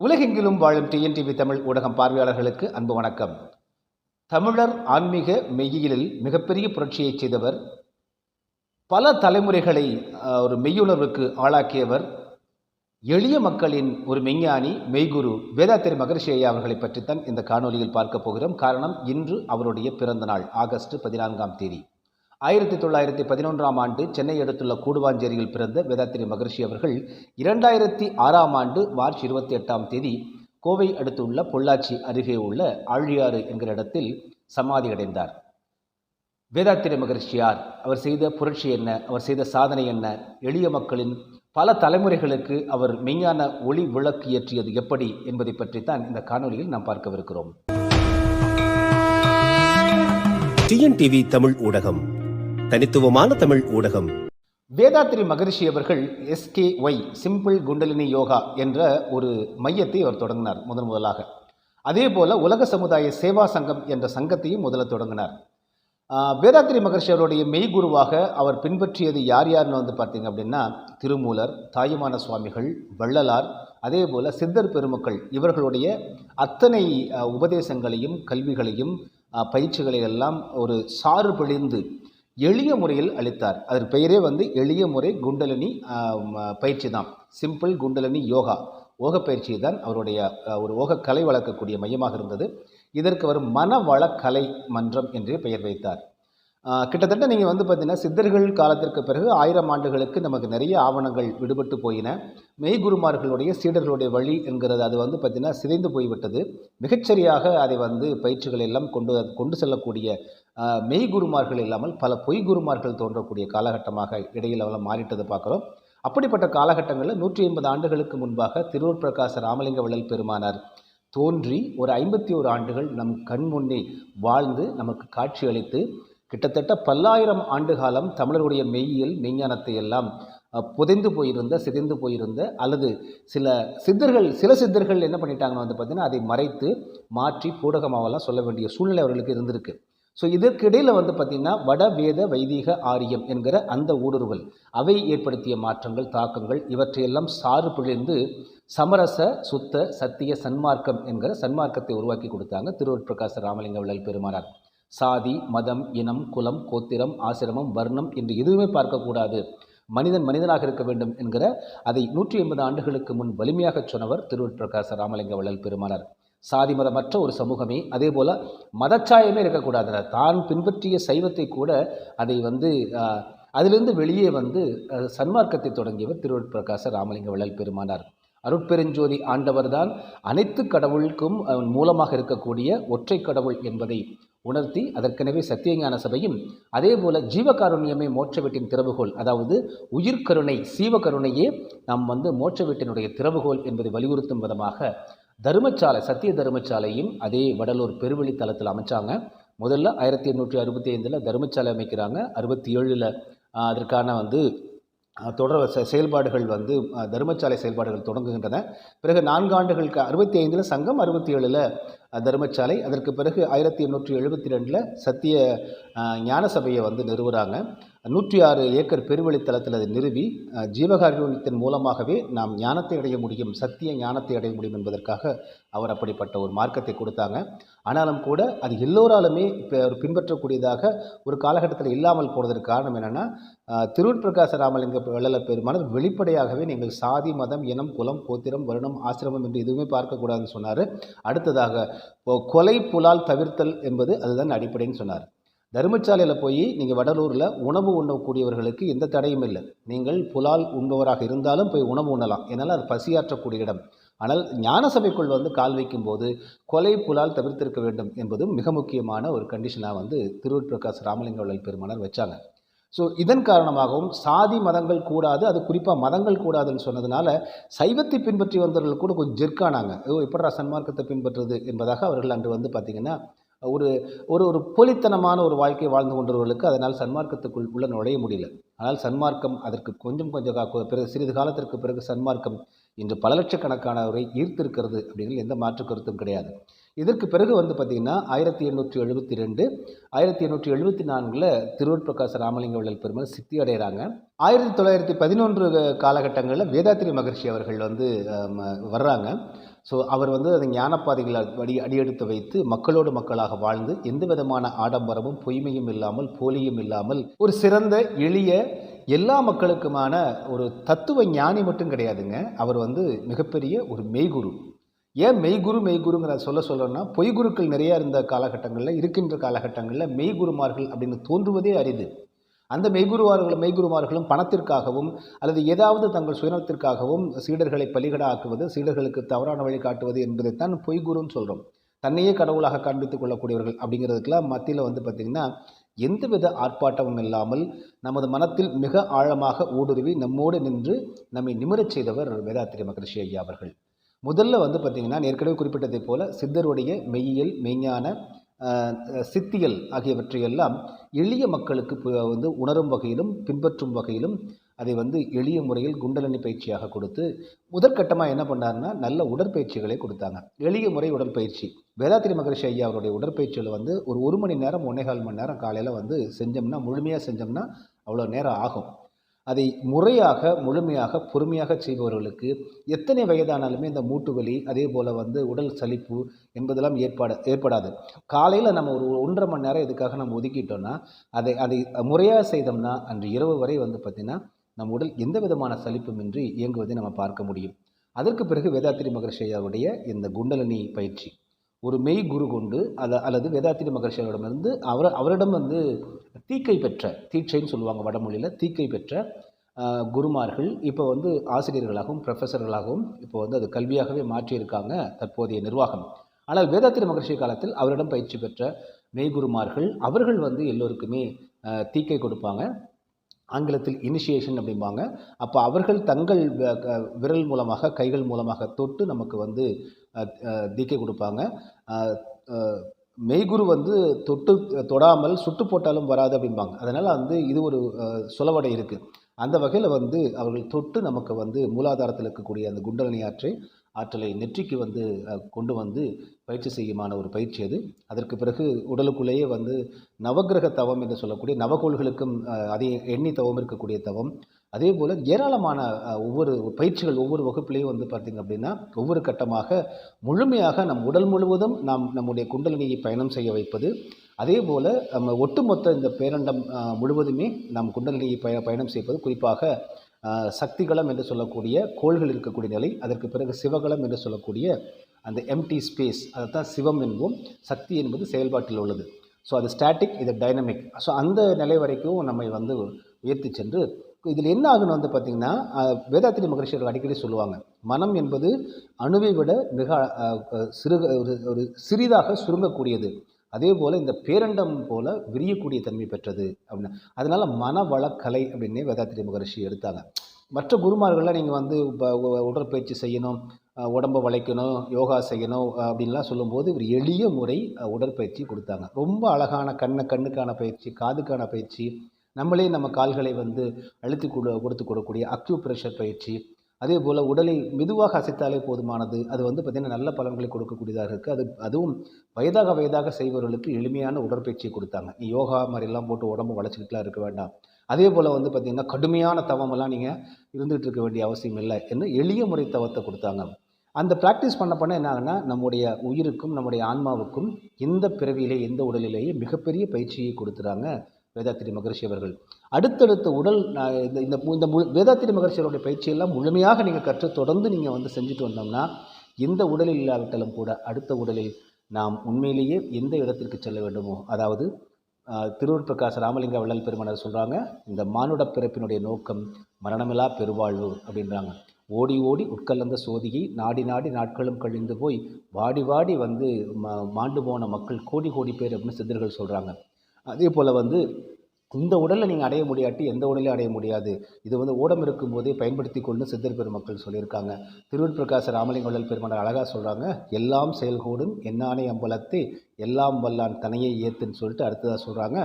உலகெங்கிலும் வாழும் டிஎன்டிவி தமிழ் ஊடகம் பார்வையாளர்களுக்கு அன்பு வணக்கம். தமிழர் ஆன்மீக மெய்யியலில் மிகப்பெரிய புரட்சியைச் செய்தவர் பல தலைமுறைகளை ஒரு மெய்யுணர்வுக்கு ஆளாக்கியவர் எளிய மக்களின் ஒரு மெய்ஞானி மெய்குரு வேதாத்திரி மகர்ஷி ஐயா அவர்களை பற்றித்தான் இந்த காணொலியில் பார்க்க போகிறோம். காரணம் இன்று அவருடைய பிறந்த நாள் ஆகஸ்ட் பதினான்காம் தேதி. ஆயிரத்தி தொள்ளாயிரத்தி பதினொன்றாம் ஆண்டு சென்னை அடுத்துள்ள கூடுவாஞ்சேரியில் பிறந்த வேதாத்திரி மகர்ஷி அவர்கள் இரண்டாயிரத்தி ஆறாம் ஆண்டு மார்ச் இருபத்தி எட்டாம் தேதி கோவை அடுத்துள்ள பொள்ளாச்சி அருகே உள்ள ஆழியாறு என்கிற இடத்தில் சமாதி அடைந்தார் வேதாத்திரி மகர்ஷியார் அவர் செய்த புரட்சி என்ன? அவர் செய்த சாதனை என்ன? எளிய மக்களின் பல தலைமுறைகளுக்கு அவர் மெய்ஞான ஒளி விளக்கு ஏற்றியது எப்படி என்பதை பற்றித்தான் இந்த காணொலியில் நாம் பார்க்கவிருக்கிறோம். டிஎன்டிவி தமிழ் ஊடகம். தனித்துவமான தமிழ் ஊடகம். வேதாத்திரி மகரிஷி அவர்கள் S K Y simple kundalini yoga என்ற ஒரு மையத்தை அவர் தொடங்கினார் முதன் முதலாக. அதே போல உலக சமுதாய சேவா சங்கம் என்ற சங்கத்தையும் முதல்ல தொடங்கினார். வேதாத்ரி வேதாத்திரி அவருடைய மெய்குருவாக அவர் பின்பற்றியது யார் யாருன்னு வந்து பார்த்தீங்க அப்படின்னா திருமூலர் தாயுமான சுவாமிகள் வள்ளலார் அதே போல் சித்தர் பெருமக்கள் இவர்களுடைய அத்தனை உபதேசங்களையும் கல்விகளையும் பயிற்சிகளை எல்லாம் ஒரு சாறு பிழிந்து எளிய முறையில் அளித்தார். அதற்கு பெயரே வந்து எளிய முறை குண்டலினி பயிற்சி தான். சிம்பிள் குண்டலினி யோகா. ஓக பயிற்சி தான் அவருடைய ஒரு ஓக கலை வளர்க்கக்கூடிய மையமாக இருந்தது. இதற்கு அவர் மனவளக்கலை மன்றம் என்று பெயர் வைத்தார். கிட்டத்தட்ட நீங்கள் வந்து பார்த்தீங்கன்னா சித்தர்கள் காலத்திற்கு பிறகு ஆயிரம் ஆண்டுகளுக்கு நமக்கு நிறைய ஆவணங்கள் விடுபட்டு போயின. மெய்குருமார்களுடைய சீடர்களுடைய வழி என்கிறது அது வந்து பார்த்திங்கன்னா சிதைந்து போய்விட்டது. மிகச்சரியாக அதை வந்து பயிற்சிகள் எல்லாம் கொண்டு கொண்டு செல்லக்கூடிய மெய்குருமார்கள் இல்லாமல் பல பொய் குருமார்கள் தோன்றக்கூடிய காலகட்டமாக இடையில் அவெல்லாம் மாறிட்டதை பார்க்குறோம் அப்படிப்பட்ட காலகட்டங்களில் நூற்றி ஐம்பது ஆண்டுகளுக்கு முன்பாக திருவூர் பிரகாச ராமலிங்க வள்ளல் பெருமானார் தோன்றி ஒரு ஐம்பத்தி ஓரு ஆண்டுகள் நம் கண் முன்னே வாழ்ந்து நமக்கு காட்சி அளித்து கிட்டத்தட்ட பல்லாயிரம் ஆண்டு காலம் தமிழருடைய மெய்யியல் மெய்ஞானத்தை எல்லாம் புதைந்து போயிருந்த சிதைந்து போயிருந்த அல்லது சில சித்தர்கள் சில சித்தர்கள் என்ன பண்ணிட்டாங்கன்னு வந்து பார்த்தீங்கன்னா அதை மறைத்து மாற்றி பூடகமாவெல்லாம் சொல்ல வேண்டிய சூழ்நிலை அவர்களுக்கு இருந்திருக்கு. ஸோ இதற்கு இடையில் வந்து பார்த்திங்கன்னா வட வேத வைதீக ஆரியம் என்கிற அந்த ஊடுருவல் அவை ஏற்படுத்திய மாற்றங்கள் தாக்கங்கள் இவற்றையெல்லாம் சாறு பிழிந்து சமரச சுத்த சத்திய சன்மார்க்கம் என்கிற சன்மார்க்கத்தை உருவாக்கி கொடுத்தாங்க திருவூர் பிரகாச ராமலிங்க விழல் பெருமானார். சாதி மதம் இனம் குலம் கோத்திரம் ஆசிரமம் வர்ணம் என்று எதுவுமே பார்க்கக்கூடாது. மனிதன் மனிதனாக இருக்க வேண்டும் என்கிற அதை நூற்றி எண்பது ஆண்டுகளுக்கு முன் வலிமையாகச் சொன்னவர் திருவூட்பிரகாச ராமலிங்க வள்ளல் பெருமானார். சாதி மதமற்ற ஒரு சமூகமே அதே போல் மதச்சாயமே இருக்கக்கூடாது. தான் பின்பற்றிய சைவத்தை கூட அதை வந்து அதிலிருந்து வெளியே வந்து சன்மார்க்கத்தை தொடங்கியவர் திருவள்ளுவர் ராமலிங்க வள்ளல் பெருமானார். அருட்பெருஞ்சோதி ஆண்டவர்தான் அனைத்து கடவுளுக்கும் மூலமாக இருக்கக்கூடிய ஒற்றை கடவுள் என்பதை உணர்த்தி அதற்கெனவே சத்தியஞான சபையும் அதே போல ஜீவகாருண்யமே மோட்ச வீட்டின் திறவுகோல் அதாவது உயிர்கருணை சீவகருணையே நாம் வந்து மோட்ச வீட்டினுடைய திறவுகோல் என்பதை வலியுறுத்தும் விதமாக தர்மசாலை சத்திய தர்மசாலையும் அதே வடலூர் பெருவெளி தளத்தில் அமைச்சாங்க. முதல்ல ஆயிரத்தி எண்ணூற்றி அறுபத்தி ஐந்தில் தர்மசாலை அமைக்கிறாங்க. அறுபத்தி ஏழில் அதற்கான வந்து தொடர் செயல்பாடுகள் வந்து அஹ், தர்மசாலை செயல்பாடுகள் தொடங்குகின்றன. பிறகு நான்கு ஆண்டுகளுக்கு அறுபத்தி ஐந்தில் சங்கம் அறுபத்தி ஏழில் தர்மசாலை. அதற்கு பிறகு ஆயிரத்தி எண்ணூற்றி எழுபத்தி ரெண்டில் சத்திய ஞான சபையை வந்து நிறுவுறாங்க. நூற்றி ஆறு ஏக்கர் பெருவெளித்தளத்தில் அதை நிறுவி அஹ், ஜீவகாருண்யத்தின் மூலமாகவே நாம் ஞானத்தை அடைய முடியும் சத்திய ஞானத்தை அடைய முடியும் என்பதற்காக அவர் அப்படிப்பட்ட ஒரு மார்க்கத்தை கொடுத்தாங்க. ஆனாலும் கூட அது எல்லோராலுமே இப்போ ஒரு பின்பற்றக்கூடியதாக ஒரு காலகட்டத்தில் இல்லாமல் போனதற்கு காரணம் என்னென்னா திருவூர் பிரகாச ராமலிங்க வள்ளல பெருமானது வெளிப்படையாகவே நீங்கள் சாதி மதம் இனம் குலம் கோத்திரம் வருணம் ஆசிரமம் என்று எதுவுமே பார்க்கக்கூடாதுன்னு சொன்னார். அடுத்ததாக இப்போ கொலை புலால் தவிர்த்தல் என்பது அதுதான் அடிப்படைன்னு சொன்னார். தர்மசாலையில் போய் நீங்கள் வடலூரில் உணவு உண்ணக்கூடியவர்களுக்கு எந்த தடையும் இல்லை. நீங்கள் புலால் உண்பவராக இருந்தாலும் போய் உணவு உண்ணலாம். ஏன்னால் அது பசியாற்றக்கூடிய இடம். ஆனால் ஞான சபைக்குள் வந்து கால் வைக்கும்போது கொலை புலால் தவிர்த்திருக்க வேண்டும் என்பதும் மிக முக்கியமான ஒரு கண்டிஷனாக வந்து திருவூர் பிரகாஷ் ராமலிங்க வள்ளல் பெருமானார் வச்சாங்க. ஸோ இதன் காரணமாகவும் சாதி மதங்கள் கூடாது அது குறிப்பாக மதங்கள் கூடாதுன்னு சொன்னதுனால சைவத்தை பின்பற்றி வந்தவர்கள் கூட கொஞ்சம் ஜெர்க்கானாங்க. ஓ எப்படா சன்மார்க்கத்தை பின்பற்றுறது என்பதாக அவர்கள் அன்று வந்து பார்த்திங்கன்னா ஒரு ஒரு ஒரு போலித்தனமான ஒரு வாழ்க்கை வாழ்ந்து கொண்டவர்களுக்கு அதனால் சன்மார்க்கத்துக்குள் உள்ள நுழைய முடியல. ஆனால் சன்மார்க்கம் அதற்கு கொஞ்சம் கொஞ்சம் பிறகு சிறிது காலத்திற்கு பிறகு சன்மார்க்கம் இன்று பல லட்சக்கணக்கானவரை ஈர்த்திருக்கிறது அப்படிங்கிறது எந்த மாற்று கருத்தும் கிடையாது. இதற்கு பிறகு வந்து பார்த்திங்கன்னா ஆயிரத்தி எண்ணூற்றி எழுபத்தி ரெண்டு ஆயிரத்தி எண்ணூற்றி எழுபத்தி நான்கில் திருவூர் பிரகாச ராமலிங்க வள்ளல் பெருமாள் சித்தி அடைகிறாங்க. ஆயிரத்தி தொள்ளாயிரத்தி பதினொன்று காலகட்டங்களில் வேதாத்திரி மகர்ஷி அவர்கள் வந்து வர்றாங்க. ஸோ அவர் வந்து அதை ஞானப்பாதைகளை அடி அடியெடுத்து வைத்து மக்களோடு மக்களாக வாழ்ந்து எந்த விதமான ஆடம்பரமும் பொய்மையும் இல்லாமல் போலியும் இல்லாமல் ஒரு சிறந்த எளிய எல்லா மக்களுக்குமான ஒரு தத்துவ ஞானி மட்டும் கிடையாதுங்க. அவர் வந்து மிகப்பெரிய ஒரு மெய்குரு. ஏன் மெய்குரு மெய்குருங்கிற சொல்ல சொல்லணும்னா பொய்குருக்கள் நிறையா இருந்த காலகட்டங்களில் இருக்கின்ற காலகட்டங்களில் மெய்குருமார்கள் அப்படின்னு தோன்றுவதே அரிது. அந்த மெய்குருவார்கள் மெய்குருமார்களும் பணத்திற்காகவும் அல்லது ஏதாவது தங்கள் சுயநலத்திற்காகவும் சீடர்களை பலிகடாக்குவது சீடர்களுக்கு தவறான வழி காட்டுவது என்பதைத்தான் பொய்குருன்னு சொல்கிறோம் தன்னையே கடவுளாக காண்பித்துக் கொள்ளக்கூடியவர்கள் அப்படிங்கிறதுக்கெல்லாம் மத்தியில் வந்து பார்த்திங்கன்னா எந்தவித ஆர்ப்பாட்டமும் இல்லாமல் நமது மனத்தில் மிக ஆழமாக ஊடுருவி நம்மோடு நின்று நம்மை நிமிரச் செய்தவர் வேதாத்திரி மகரிஷி ஐயா அவர்கள். முதல்ல வந்து பார்த்திங்கன்னா ஏற்கனவே குறிப்பிட்டதைப் போல சித்தருடைய மெய்யியல் மெய்ஞான சித்தியல் ஆகியவற்றையெல்லாம் எளிய மக்களுக்கு வந்து உணரும் வகையிலும் பின்பற்றும் வகையிலும் அதை வந்து எளிய முறையில் குண்டலினி பயிற்சியாக கொடுத்து முதற்கட்டமாக என்ன பண்ணாருன்னா நல்ல உடற்பயிற்சிகளை கொடுத்தாங்க. எளிய முறை உடற்பயிற்சி. வேதாத்திரி மகரிஷி ஐயா அவருடைய உடற்பயிற்சியில் வந்து ஒரு ஒரு மணி நேரம் ஒன்னேகால் மணி நேரம் காலையில் வந்து செஞ்சோம்னா முழுமையாக செஞ்சோம்னா அவ்வளோ நேரம் ஆகும். அதை முறையாக முழுமையாக பொறுமையாக செய்பவர்களுக்கு எத்தனை வயதானாலுமே இந்த மூட்டு வலி அதே போல் வந்து உடல் சலிப்பு என்பதெல்லாம் ஏற்பாடு ஏற்படாது. காலையில் நம்ம ஒரு ஒன்றரை மணி நேரம் இதுக்காக நம்ம ஒதுக்கிட்டோம்னா அதை அதை முறையாக செய்தோம்னா அன்று இரவு வரை வந்து பார்த்திங்கன்னா நம் உடல் எந்த விதமான சலிப்புமின்றி இயங்குவதை நம்ம பார்க்க முடியும். அதற்கு பிறகு வேதாத்திரி மகர்ஷியாவுடைய இந்த குண்டலினி பயிற்சி. ஒரு மெய் குரு கொண்டு அதை அல்லது வேதாத்திரி மகர்ஷியரிடமிருந்து அவர் அவரிடம் வந்து தீக்கை பெற்ற தீட்சைன்னு சொல்லுவாங்க வடமொழியில் தீக்கை பெற்ற குருமார்கள் இப்போ வந்து ஆசிரியர்களாகவும் ப்ரொஃபஸர்களாகவும் இப்போ வந்து அது கல்வியாகவே மாற்றியிருக்காங்க தற்போதைய நிர்வாகம். ஆனால் வேதாத்திரி மகர்ஷி காலத்தில் அவரிடம் பயிற்சி பெற்ற மெய்குருமார்கள் அவர்கள் வந்து எல்லோருக்குமே தீக்கை கொடுப்பாங்க. ஆங்கிலத்தில் இனிஷியேஷன் அப்படிம்பாங்க. அப்போ அவர்கள் தங்கள் க- விரல் மூலமாக கைகள் மூலமாக தொட்டு நமக்கு வந்து தீக்கை கொடுப்பாங்க. மெய்குரு வந்து தொட்டு தொடாமல் சுட்டு போட்டாலும் வராது அப்படிம்பாங்க. அதனால் வந்து இது ஒரு சுலவடை இருக்குது அந்த வகையில் வந்து அவர்கள் தொட்டு நமக்கு வந்து மூலாதாரத்தில் இருக்கக்கூடிய அந்த குண்டலனி ஆற்றை ஆற்றலை நெற்றிக்கு வந்து கொண்டு வந்து பயிற்சி செய்யுமான ஒரு பயிற்சி அது. அதற்கு பிறகு உடலுக்குள்ளேயே வந்து நவக்கிரக தவம் என்று சொல்லக்கூடிய நவகோள்களுக்கும் அதே எண்ணி தவம் இருக்கக்கூடிய தவம். அதே போல் ஏராளமான ஒவ்வொரு பயிற்சிகள் ஒவ்வொரு வகுப்புலேயும் வந்து பார்த்திங்க அப்படின்னா ஒவ்வொரு கட்டமாக முழுமையாக நம் உடல் முழுவதும் நாம் நம்முடைய குண்டலினியை பயணம் செய்ய வைப்பது. அதே போல் நம்ம ஒட்டுமொத்த இந்த பேரண்டம் முழுவதுமே நாம் குண்டலினியை பய பயணம் செய்வது. குறிப்பாக சக்திகளம் என்று சொல்லக்கூடிய கோள்கள் இருக்கக்கூடிய நிலை அதற்கு பிறகு சிவகலம் என்று சொல்லக்கூடிய அந்த எம்டி ஸ்பேஸ் அதைத்தான் சிவம் என்போம் சக்தி என்பது செயல்பாட்டில் உள்ளது. ஸோ அது ஸ்டாட்டிக் இது டைனமிக் ஸோ அந்த நிலை வரைக்கும் நம்மை வந்து உயர்த்தி சென்று இதில் என்ன ஆகணும் வந்து பார்த்திங்கன்னா வேதாத்திரி மகரிஷிகள் அடிக்கடி சொல்லுவாங்க மனம் என்பது அணுவை விட மிக சிறு ஒரு ஒரு சிறிதாக சுருங்கக்கூடியது. அதே போல் இந்த பேரண்டம் போல விரியக்கூடிய தன்மை பெற்றது அப்படின்னு அதனால் மனவளக்கலை அப்படின்னே வேதாத்திரி மகரிஷி எடுத்தாங்க. மற்ற குருமார்கள்லாம் நீங்கள் வந்து உடற்பயிற்சி செய்யணும் உடம்பை வளைக்கணும் யோகா செய்யணும் அப்படின்லாம் சொல்லும்போது ஒரு எளிய முறை உடற்பயிற்சி கொடுத்தாங்க. ரொம்ப அழகான கண்ணை கண்ணுக்கான பயிற்சி காதுக்கான பயிற்சி நம்மளே நம்ம கால்களை வந்து அழுத்தி கொடு கொடுத்து கொடுக்கக்கூடிய அக்யூப்ரெஷர் பயிற்சி அதே போல் உடலை மெதுவாக அசைத்தாலே போதுமானது. அது வந்து பார்த்திங்கன்னா நல்ல பலன்களை கொடுக்கக்கூடியதாக இருக்குது அது அதுவும் வயதாக வயதாக செய்பவர்களுக்கு எளிமையான உடற்பயிற்சியை கொடுத்தாங்க. நீ யோகா மாதிரிலாம் போட்டு உடம்பு வளைச்சிக்கிட்டுலாம் இருக்க வேண்டாம். அதே போல் வந்து பார்த்திங்கன்னா கடுமையான தவமெல்லாம் நீங்கள் இருந்துகிட்டு இருக்க வேண்டிய அவசியம் இல்லை என்று எளிய முறை தவத்தை கொடுத்தாங்க. அந்த ப்ராக்டிஸ் பண்ண பண்ண என்ன ஆகுனா நம்முடைய உயிருக்கும் நம்முடைய ஆன்மாவுக்கும் எந்த பிறவியிலே எந்த உடலிலேயே மிகப்பெரிய பயிற்சியை கொடுத்துறாங்க. வேதாத்திரி மகர்ஷி அவர்கள். அடுத்தடுத்த உடல் இந்த இந்த மு- இந்த முழு வேதாத்திரி மகரிஷியருடைய பயிற்சியெல்லாம் முழுமையாக நீங்கள் கற்று தொடர்ந்து நீங்கள் வந்து செஞ்சுட்டு வந்தோம்னா இந்த உடலில் இல்லாவிட்டாலும் கூட அடுத்த உடலில் நாம் உண்மையிலேயே எந்த இடத்திற்கு செல்ல வேண்டுமோ அதாவது திருவூர் பிரகாஷ் ராமலிங்க வள்ளல் பெருமனர் சொல்கிறாங்க இந்த மானுட பிறப்பினுடைய நோக்கம் மரணமில்லா பெருவாழ்வு அப்படின்றாங்க. ஓடி ஓடி உட்கலந்த சோதியை நாடி நாடி நாட்களும் கழிந்து போய் வாடி வாடி வந்து மா மாண்டு போன மக்கள் கோடி கோடி பேர் அப்படின்னு சித்தர்கள் சொல்கிறாங்க அதே போல் வந்து இந்த உடலை நீங்கள் அடைய முடியாட்டி எந்த உடலையும் அடைய முடியாது. இது வந்து ஓடம் இருக்கும்போதே பயன்படுத்தி கொண்டு சித்தர் பெருமக்கள் சொல்லியிருக்காங்க. திருவிற்பிரகாச ராமலிங்க பெருமாள் அழகாக சொல்கிறாங்க எல்லாம் செயல்கூடும் என்னானே அம்பலத்தை எல்லாம் வல்லான் தனையை ஏத்துன்னு சொல்லிட்டு அடுத்ததாக சொல்கிறாங்க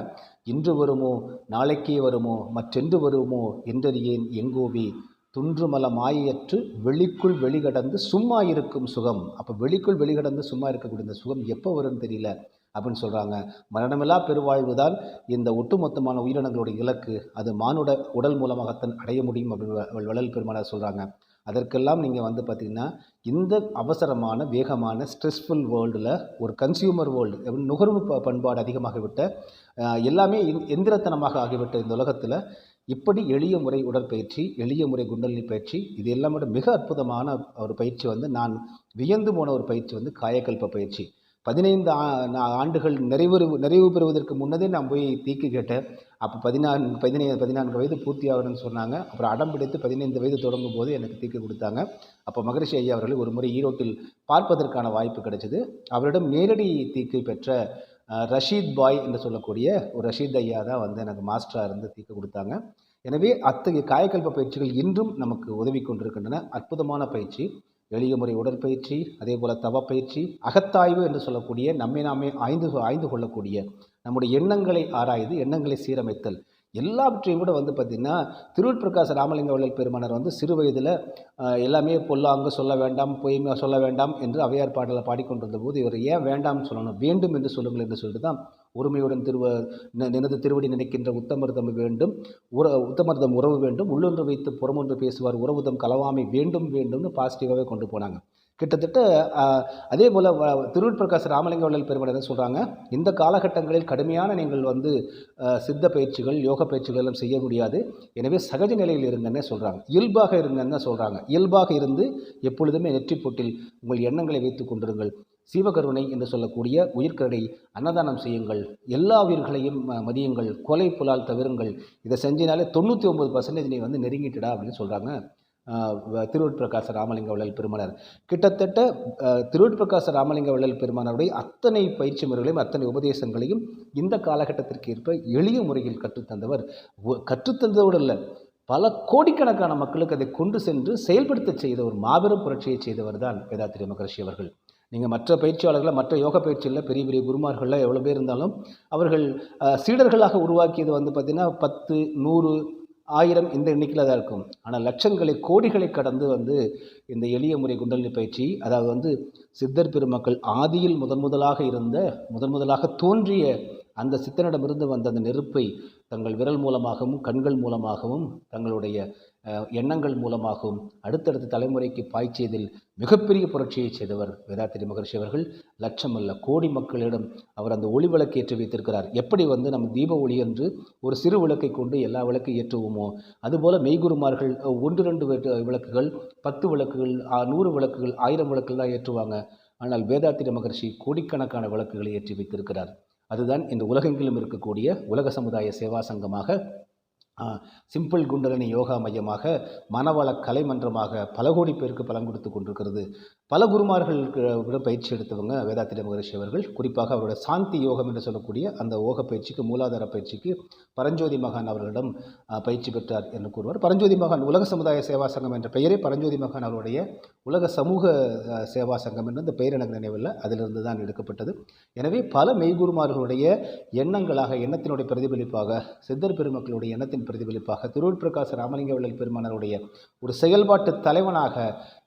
இன்று வருமோ நாளைக்கே வருமோ மற்றென்று வருமோ என்றறியேன் எங்கோவி. துன்றுமல மாயற்று வெளிக்குள் வெளிகடந்து சும்மா இருக்கும் சுகம். அப்போ வெளிக்குள் வெளிகடந்து சும்மா இருக்கக்கூடிய இந்த சுகம் எப்போ வரும்னு தெரியல. அப்படின்னு சொல்கிறாங்க மரணமில்லா பெருவாழ்வு தான் இந்த ஒட்டுமொத்தமான உயிரினங்களுடைய இலக்கு. அது மானுட உடல் மூலமாகத்தான் அடைய முடியும் அப்படின்னு வ- வள்ளல் பெருமானார் சொல்கிறாங்க அதற்கெல்லாம் நீங்கள் வந்து பார்த்திங்கன்னா இந்த அவசரமான வேகமான ஸ்ட்ரெஸ்ஃபுல் வேர்ல்டில் ஒரு கன்சியூமர் வேர்ல்டு நுகர்வு ப- பண்பாடு அதிகமாகிவிட்ட எல்லாமே எந்திரத்தனமாக ஆகிவிட்ட இந்த உலகத்தில் இப்படி எளிய முறை உடற்பயிற்சி எளிய முறை குண்டலினி பயிற்சி இது எல்லாமே மிக அற்புதமான ஒரு பயிற்சி வந்து நான் வியந்து போன ஒரு பயிற்சி வந்து காயக்கல்ப பயிற்சி. பதினைந்து ஆண்டுகள் நிறைவு நிறைவு பெறுவதற்கு முன்னதே நான் போய் தீக்கு கேட்டேன். அப்போ பதினான்கு பதினைந்து பதினான்கு வயது பூர்த்தி ஆகணும்னு சொன்னாங்க. அப்புறம் அடம் பிடித்து பதினைந்து வயது தொடங்கும் போது எனக்கு தீக்கு கொடுத்தாங்க. அப்போ மகரிஷி ஐயா அவர்களை ஒரு முறை ஈரோட்டில் பார்ப்பதற்கான வாய்ப்பு கிடைச்சது. அவரிடம் நேரடி தீக்கை பெற்ற ரஷீத் பாய் என்று சொல்லக்கூடிய ஒரு ரஷீத் ஐயா தான் வந்து எனக்கு மாஸ்டராக இருந்து தீக்கு கொடுத்தாங்க. எனவே அத்தகைய காயக்கல்ப பயிற்சிகள் இன்றும் நமக்கு உதவி கொண்டிருக்கின்றன. அற்புதமான பயிற்சி. எளிய முறை உடற்பயிற்சி அதே போல் தவப்பயிற்சி அகத்தாய்வு என்று சொல்லக்கூடிய நம்மை நாமே ஆய்ந்து ஆய்ந்து கொள்ளக்கூடிய நம்முடைய எண்ணங்களை ஆராய்ந்து எண்ணங்களை சீரமைத்தல். எல்லாவற்றையும் கூட வந்து பார்த்திங்கன்னா திருவூர் பிரகாச ராமலிங்க வள்ளல் பெருமானார் வந்து சிறு வயதில் ஆஹ், எல்லாமே பொல்லாங்க சொல்ல வேண்டாம் பொய்மை சொல்ல வேண்டாம் என்று அவையார் பாடலில் பாடிக்கொண்டிருந்த போது இவர் ஏன் வேண்டாம்னு சொல்லணும்? வேண்டும் என்று சொல்லுங்கள் என்று சொல்லிட்டு தான் ஒருமையுடன் திருவ நினது திருவடி நினைக்கின்ற உத்தமர்தம் வேண்டும் உற உத்தமர்தம் உறவு வேண்டும் உள்ளொன்று வைத்து புறமொன்று பேசுவார் உறவுதம் கலவாமை வேண்டும் வேண்டும்னு பாசிட்டிவாகவே கொண்டு போனாங்க. கிட்டத்தட்ட அதே போல் திருவூர் பிரகாஷ் ராமலிங்க வள்ளல் பெருமாள் என்ன சொல்கிறாங்க இந்த காலகட்டங்களில் கடுமையான நீங்கள் வந்து சித்த பயிற்சிகள் யோக பயிற்சிகள் எல்லாம் செய்ய முடியாது. எனவே சகஜ நிலையில் இருங்கன்னே சொல்கிறாங்க இயல்பாக இருங்கன்னு சொல்கிறாங்க இயல்பாக இருந்து எப்பொழுதுமே நெற்றி போட்டில் உங்கள் எண்ணங்களை வைத்துக் கொண்டிருங்கள். சிவகருணை என்று சொல்லக்கூடிய உயிர்கரடை அன்னதானம் செய்யுங்கள். எல்லா உயிர்களையும் ம- மதியுங்கள். கொலை புலால் தவிருங்கள். இதை செஞ்சினாலே தொண்ணூற்றி ஒம்பது பர்சன்டேஜ் நீ வந்து நெருங்கிட்டுடா அப்படின்னு சொல்கிறாங்க திருவட்பிரகாச ராமலிங்க வள்ளல் பெருமானார். கிட்டத்தட்ட அஹ், ராமலிங்க வள்ளல் பெருமானாருடைய அத்தனை பயிற்சி முறைகளையும் அத்தனை உபதேசங்களையும் இந்த காலகட்டத்திற்கு ஏற்ப எளிய முறையில் கற்றுத்தந்தவர் கற்றுத்தந்ததோடு இல்லை பல கோடிக்கணக்கான மக்களுக்கு அதை கொண்டு சென்று செயல்படுத்த செய்த ஒரு மாபெரும் புரட்சியை செய்தவர் தான் வேதாத்திரி மகர்ஷி அவர்கள். நீங்கள் மற்ற பயிற்சியாளர்களை மற்ற யோக பயிற்சியில் பெரிய பெரிய குருமார்களில் எவ்வளோ பேர் இருந்தாலும் அவர்கள் சீடர்களாக உருவாக்கியது வந்து பார்த்திங்கன்னா பத்து நூறு ஆயிரம் இந்த எண்ணிக்கையில் தான் இருக்கும். ஆனால் லட்சங்களை கோடிகளை கடந்து வந்து இந்த எளிய முறை குண்டலினி பயிற்சி அதாவது வந்து சித்தர் பெருமக்கள் ஆதியில் முதன் முதலாக இருந்த முதன் முதலாக தோன்றிய அந்த சித்தனிடமிருந்து வந்த அந்த நெருப்பை தங்கள் விரல் மூலமாகவும் கண்கள் மூலமாகவும் தங்களுடைய எண்ணங்கள் மூலமாகவும் அடுத்தடுத்த தலைமுறைக்கு பாய்ச்சியதில் மிகப்பெரிய புரட்சியை செய்தவர் வேதாத்திரி மகர்ஷி அவர்கள். லட்சம் அல்ல கோடி மக்களிடம் அவர் அந்த ஒளி விளக்கு ஏற்றி வைத்திருக்கிறார். எப்படி வந்து நம்ம தீப ஒளி என்று ஒரு சிறு விளக்கை கொண்டு எல்லா விளக்கை ஏற்றுவோமோ அதுபோல மெய்குருமார்கள் ஒன்று ரெண்டு விளக்குகள் பத்து விளக்குகள் நூறு விளக்குகள் ஆயிரம் விளக்குகள் தான் ஏற்றுவாங்க. ஆனால் வேதாத்திரி மகர்ஷி கோடிக்கணக்கான விளக்குகளை ஏற்றி வைத்திருக்கிறார். அதுதான் இந்த உலகெங்கிலும் இருக்கக்கூடிய உலக சமுதாய சேவா சங்கமாக சிம்பிள் குண்டலினி யோகா மையமாக மனவள கலை மன்றமாக பல கோடி பேருக்கு பலன் கொடுத்து கொண்டிருக்கிறது. பல குருமார்களுக்கு பயிற்சி எடுத்தவங்க வேதாத்திரி மகரிஷி அவர்கள். குறிப்பாக அவருடைய சாந்தி யோகம் என்று சொல்லக்கூடிய அந்த யோக பயிற்சிக்கு மூலாதார பயிற்சிக்கு பரஞ்சோதி மகான் அவர்களிடம் பயிற்சி பெற்றார் என்று கூறுவார். பரஞ்சோதி மகான் உலக சமுதாய சேவா சங்கம் என்ற பெயரே பரஞ்சோதி மகான் அவருடைய உலக சமூக சேவா சங்கம் என்று அந்த பெயர் எனக்கு நினைவில் அதிலிருந்து தான் எடுக்கப்பட்டது. எனவே பல மெய்குருமார்களுடைய எண்ணங்களாக எண்ணத்தினுடைய பிரதிபலிப்பாக சித்தர் பெருமக்களுடைய எண்ணத்தின் பிரதிபலிப்பாக திருவூர் பிரகாச ராமலிங்க வள்ளல் பெருமானருடைய ஒரு செயல்பாட்டு தலைவனாக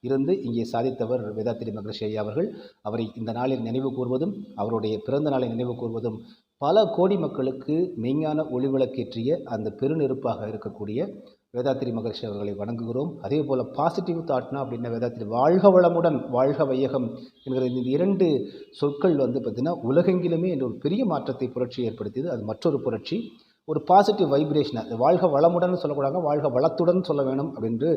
இருந்து இங்கே சாதித்தவர் வேதாத்திரி மகரிஷி ஐயா அவர்கள். அவரை இந்த நாளில் நினைவு கூர்வதும் அவருடைய பிறந்த நாளை நினைவு கூர்வதும் பல கோடி மக்களுக்கு மெய்ஞான ஒளிவிளக்கேற்றிய அந்த பெருநெருப்பாக இருக்கக்கூடிய வேதாத்திரி மகர்ஷி அவர்களை வணங்குகிறோம். அதே போல் பாசிட்டிவ் தாட்னா அப்படின்னா வேதாத்திரி வாழ்க வளமுடன் வாழ்க வையகம் என்கிற இந்த இரண்டு சொற்கள் வந்து பார்த்திங்கன்னா உலகெங்கிலுமே என்ற ஒரு பெரிய மாற்றத்தை புரட்சி ஏற்படுத்தியது. அது மற்றொரு புரட்சி. ஒரு பாசிட்டிவ் வைப்ரேஷனை அது வாழ்க வளமுடன் சொல்லக்கூடாது வாழ்க வளத்துடன் சொல்ல வேணும் அப்படின்று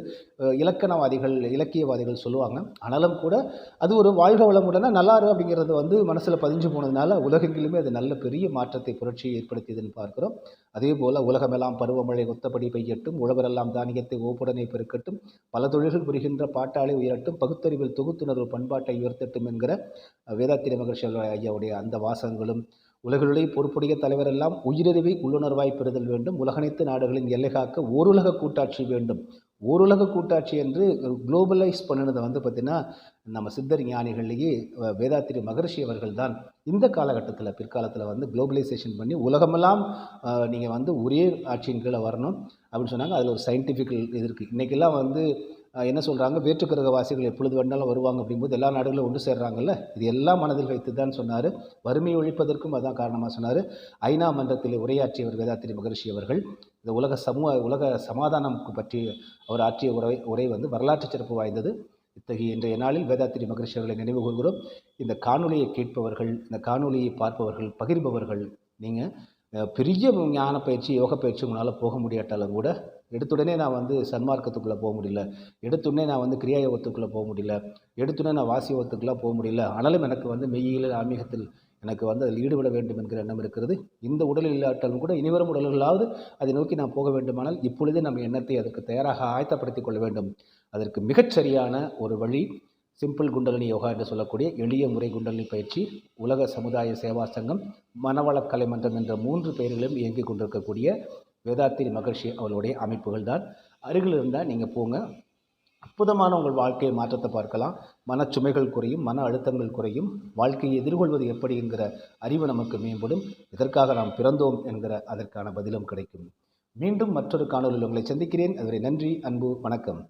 இலக்கணவாதிகள் இலக்கியவாதிகள் சொல்லுவாங்க. ஆனாலும் கூட அது ஒரு வாழ்க வளமுடனா நல்லாரு அப்படிங்கிறது வந்து மனசில் பதிஞ்சு போனதுனால உலகெங்கிலுமே அது நல்ல பெரிய மாற்றத்தை புரட்சியை ஏற்படுத்தியதுன்னு பார்க்கிறோம். அதே போல் உலகமெல்லாம் பருவமழை ஒத்தபடி பெய்யட்டும் உழவரெல்லாம் தானியத்தை ஓப்புடனே பெருக்கட்டும் பல தொழில்கள் புரிகின்ற பாட்டாளி உயரட்டும் பகுத்தறிவில் தொகுத்துணர்வு பண்பாட்டை உயர்த்தட்டும் என்கிற வேதாத்திரி மகர்ஷி ஐயாவுடைய அந்த வாசகங்களும் உலகளுடைய பொறுப்புடைய தலைவரெல்லாம் உயிரறிவை உள்ளுணர்வாய் பெறுதல் வேண்டும். உலகனைத்து நாடுகளின் எல்லை காக்க ஓருலக கூட்டாட்சி வேண்டும். ஓருலக கூட்டாட்சி என்று குளோபலைஸ் பண்ணினதை வந்து பார்த்திங்கன்னா நம்ம சித்தர் ஞானிகள்லேயே வேதாத்திரி மகரிஷி அவர்கள் தான் இந்த காலகட்டத்தில் பிற்காலத்தில் வந்து குளோபலைசேஷன் பண்ணி உலகமெல்லாம் நீங்கள் வந்து ஒரே ஆட்சியின் கீழே வரணும் அப்படின்னு சொன்னாங்க. அதில் ஒரு சயின்டிஃபிக்கல் இது இருக்குது இன்றைக்கெல்லாம் வந்து என்ன சொல்கிறாங்க வேற்றுக்கிரக வாசிகள் எப்பொழுது வேணாலும் வருவாங்க அப்படிங்கும்போது எல்லா நாடுகளும் ஒன்று சேர்றாங்கல்ல? இது எல்லாம் மனதில் வைத்து தான் சொன்னார். வறுமை ஒழிப்பதற்கும் அதான் காரணமாக சொன்னார். ஐநா மன்றத்தில் உரையாற்றியவர் வேதாத்திரி மகரிஷி அவர்கள் இந்த உலக சமூக உலக சமாதானம் பற்றி அவர் ஆற்றிய உரை உரை வந்து வரலாற்று சிறப்பு வாய்ந்தது. இத்தகைய இன்றைய நாளில் வேதாத்திரி மகரிஷி அவர்களை நினைவு கூறுகிறோம் இந்த காணொலியை கேட்பவர்கள் இந்த காணொலியை பார்ப்பவர்கள் பகிர்பவர்கள் நீங்கள் பெரிய ஞான பயிற்சி யோக பயிற்சி உங்களால் போக முடியாட்டாலும் கூட எடுத்துடனே நான் வந்து சன்மார்க்கத்துக்குள்ளே போக முடியல. எடுத்துடனே நான் வந்து கிரியா யோகத்துக்குள்ளே போக முடியல. எடுத்துடனே நான் வாசி யோகத்துக்குலாம் போக முடியல. ஆனாலும் எனக்கு வந்து மெய்யியல் ஆன்மீகத்தில் எனக்கு வந்து அதில் ஈடுபட வேண்டும் என்கிற எண்ணம் இருக்கிறது. இந்த உடலில் இல்லாட்டாலும் கூட இனிவரும் உடல்களாவது அதை நோக்கி நான் போக வேண்டுமானால் இப்பொழுதே நம்ம எண்ணத்தை அதற்கு தயாராக ஆயத்தப்படுத்திக் கொள்ள வேண்டும். அதற்கு மிகச்சரியான ஒரு வழி சிம்பிள் குண்டலினி யோகா என்று சொல்லக்கூடிய எளிய முறை குண்டலினி பயிற்சி உலக சமுதாய சேவா சங்கம் மனவளக் கலை மன்றம் என்ற மூன்று பெயர்களும் இயங்கிக் கொண்டிருக்கக்கூடிய வேதாத்திரி மகர்ஷி அவர்களுடைய அமைப்புகள் தான். அருகில் இருந்தால் நீங்கள் போங்க. அற்புதமான உங்கள் வாழ்க்கையை மாற்றத்தை பார்க்கலாம். மனச்சுமைகள் குறையும் மன அழுத்தங்கள் குறையும். வாழ்க்கையை எதிர்கொள்வது எப்படி என்கிற அறிவு நமக்கு மேம்படும். இதற்காக நாம் பிறந்தோம் என்கிற அதற்கான பதிலும் கிடைக்கும். மீண்டும் மற்றொரு காணொலியில் உங்களை சந்திக்கிறேன். அதுவரை நன்றி அன்பு வணக்கம்.